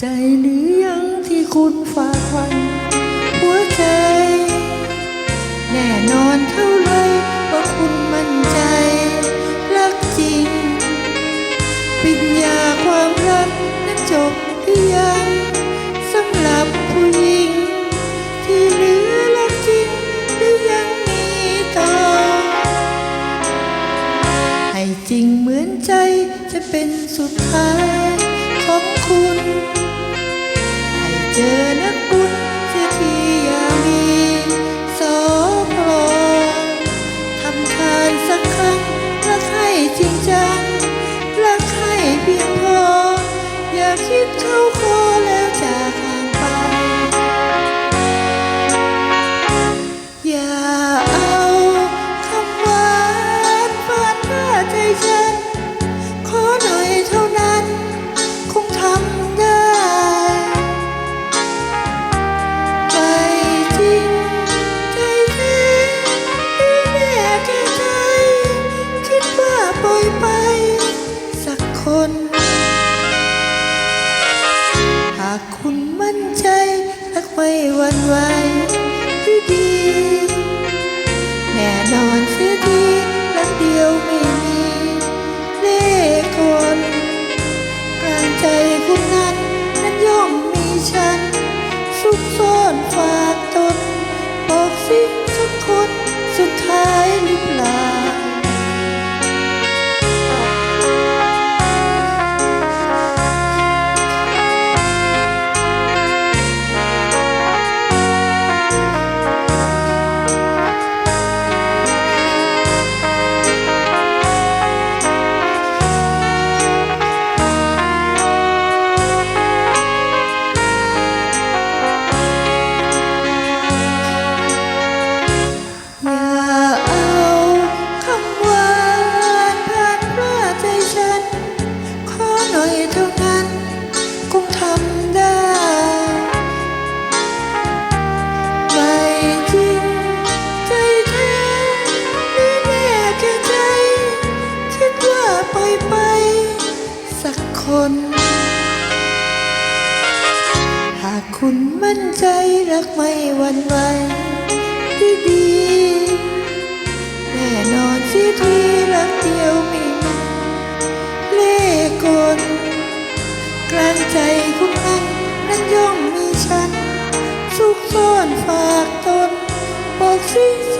ใจหรือยังที่คุณฝากไว้หัวใจ แน่นอนเท่าไรว่าคุณมั่นใจ รักจริง ปิญญาความรักนั้นจบหรือยังสำหรับผู้หญิง ที่เหลือรักจริงหรือยังมีต่อ ให้จริงเหมือนใจจะเป็นสุดท้ายของคุณ เจอ กไหากคุณมั่นใจรักไม่หวั่นไหวดีดีแน่นอนสิทีรักเดียวมีเล่กลกลางใจคุณนั้นนั้นย่อมมีฉันสุกซ่อนฝากตนบอกสิ